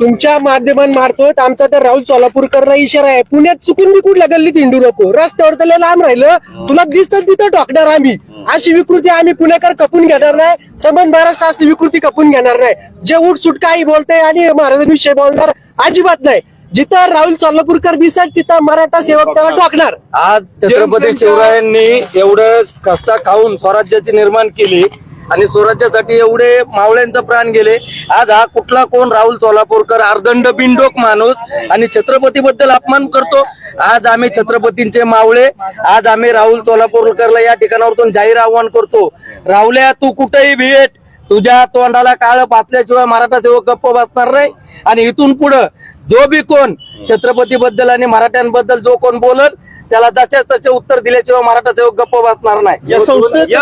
तुमच्या माध्यमांमार्फत आमचा तर राहुल सोलापूरकरला इशारा आहे. पुण्यात चुकून बी कुठल्या गल्लीत हिंडू नको. रस्त्यावर तर लांब राहिलं. तुला दिसत तिथं टोकणार आम्ही. अशी विकृती आम्ही पुणेकर कपून घेणार नाही. समज महाराष्ट्र असली विकृती कपून घेणार नाही. जे उठ सुट काही बोलते आणि महाराजांविषयी बोलणार अजिबात नाही. जिथं राहुल सोलापूरकर दिसत तिथं मराठा सेवक त्याला टोकणार. आज छत्रपती शिवरायांनी एवढं कष्ट खाऊन स्वराज्याची निर्माण केली. आणि स्वराज्यासाठी एवढे मावळ्यांचा प्राण गेले. आज हा कुठला कोण राहुल सोलापूरकर अर्दंड बिंडोक माणूस आणि छत्रपती बद्दल अपमान करतो? आज आम्ही छत्रपतींचे मावळे आज आम्ही राहुल सोलापूरकरला या ठिकाणावरून जाहीर आव्हान करतो. राहुल्या तू कुठेही भेट. तुझ्या तोंडाला काळ पाचल्याशिवाय मराठा सेवक गप्प बसणार नाही. आणि इथून पुढं जो बी कोण छत्रपती बद्दल आणि मराठ्यांबद्दल जो कोण बोलत त्याला जशा तसे उत्तर दिल्याशिवाय मराठा सेवक गप्प बसणार नाही. या संस्थेमध्ये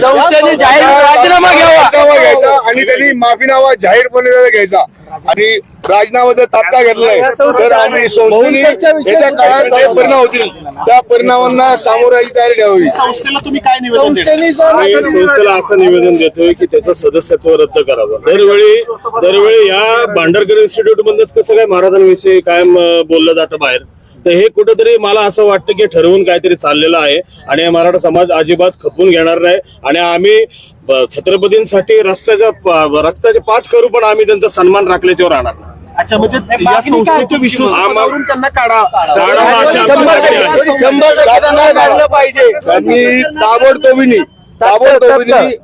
संस्थेने जाहीर राजीनामा घ्यावा. आणि त्यांनी माफीनामा जाहीरपणे घ्यायचा. आणि राजीनामा जर तात्काळ घेतलाय तर आम्ही संस्थेने येत्या काळात काय परिणाम होतील? त्या परिणामांना सामोराची तयारी ठेवावी. संस्थेला तुम्ही काय निवेदन देता? संस्थेने जो आम्ही संस्थेला असं निवेदन देतोय की त्याचं सदस्यत्व रद्द करावं. दरवेळी दरवेळी या भांडरकर इन्स्टिट्यूट मधूनच कसं काय महाराजांविषयी कायम बोललं जातं बाहेर? तर हे कुठेतरी मला असं वाटतं की ठरवून काहीतरी चाललेलं आहे. आणि मराठा समाज अजिबात खपून घेणार नाही. आणि आम्ही छत्रपतींसाठी रस्त्याच्या रक्ताचे पाठ करू पण आम्ही त्यांचा सन्मान राखल्याच्यावर राहणार नाही. अच्छा म्हणजे या संस्थेच्या विश्वासावरून त्यांना काढा. काढलं पाहिजे. त्यांनी ताबडतोबीने ताबडतोबीने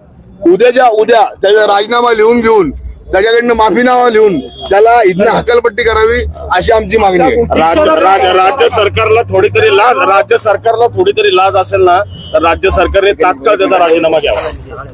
उद्याच्या उद्या त्याचा राजीनामा लिहून घेऊन त्याच्याकडनं माफीनामा लिहून त्याला इथनं हकलपट्टी करावी अशी आमची मागणी आहे. राज्य राज्य राज्य सरकारला थोडी तरी लाज राज्य सरकारला थोडी तरी लाज असेल ना तर राज्य सरकारने तात्काळ त्याचा राजीनामा घ्यावा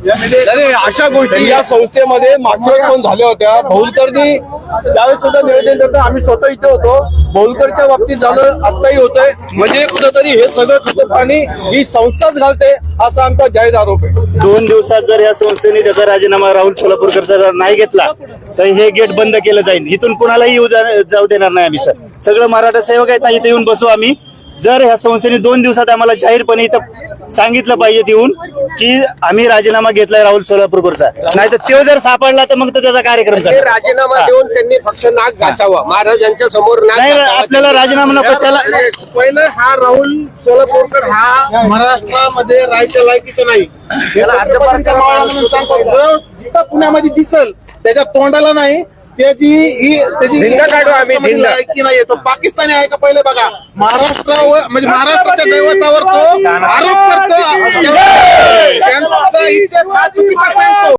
नाही, अशा गोष्टी या संस्थेमध्ये मागच्या वेळेस पण झाल्या होत्या. भौलकरनी त्यावेळेस सुद्धा निवेदन देतो आम्ही स्वतः इथे होतो. भौलकरच्या बाबतीत झालं आत्ताही होतंय. म्हणजे कुठंतरी हे सगळं खतं पाणी ही संस्थाच घालते असा आमचा जाहीर आरोप आहे. दोन दिवसात जर या संस्थेने त्याचा राजीनामा राहुल सोलापूरकरचा जर नाही घेतला तर हे गेट बंद केलं जाईल इथून कुणालाही येऊ जाऊ देणार नाही आम्ही सर. सगळं मराठा सेवक आहेत ना इथे येऊन बसू आम्ही. जर ह्या संस्थेने दोन दिवसात आम्हाला जाहीरपणे इथं सांगितलं पाहिजे येऊन की आम्ही राजीनामा घेतलाय राहुल सोलापूरकरचा. नाही तर तो जर सापडला तर मग तर त्याचा कार्यक्रम ते करणार. राजीनामा देऊन त्यांनी फक्त नाक घासावा. महाराजांच्या समोर नाक नाही घासावा. आपल्याला राजीनामा नको त्याला पहिलं हा राहुल सोलापूरकर हा महाराष्ट्रामध्ये राहायच्या लायकीचा नाही. हे म्हणून सांगतो. जो जिथं पुण्यामध्ये दिसल त्याच्या तोंडाला नाही त्याची ही त्याची धिंड काढू आम्ही, धिंड. लायकी नाही तो पाकिस्तानी आहे का पहिले बघा. महाराष्ट्रावर म्हणजे महाराष्ट्राच्या दैवतावर तो आरोप करतो. त्यांचा इतिहास हा चुकीचा सांगतो.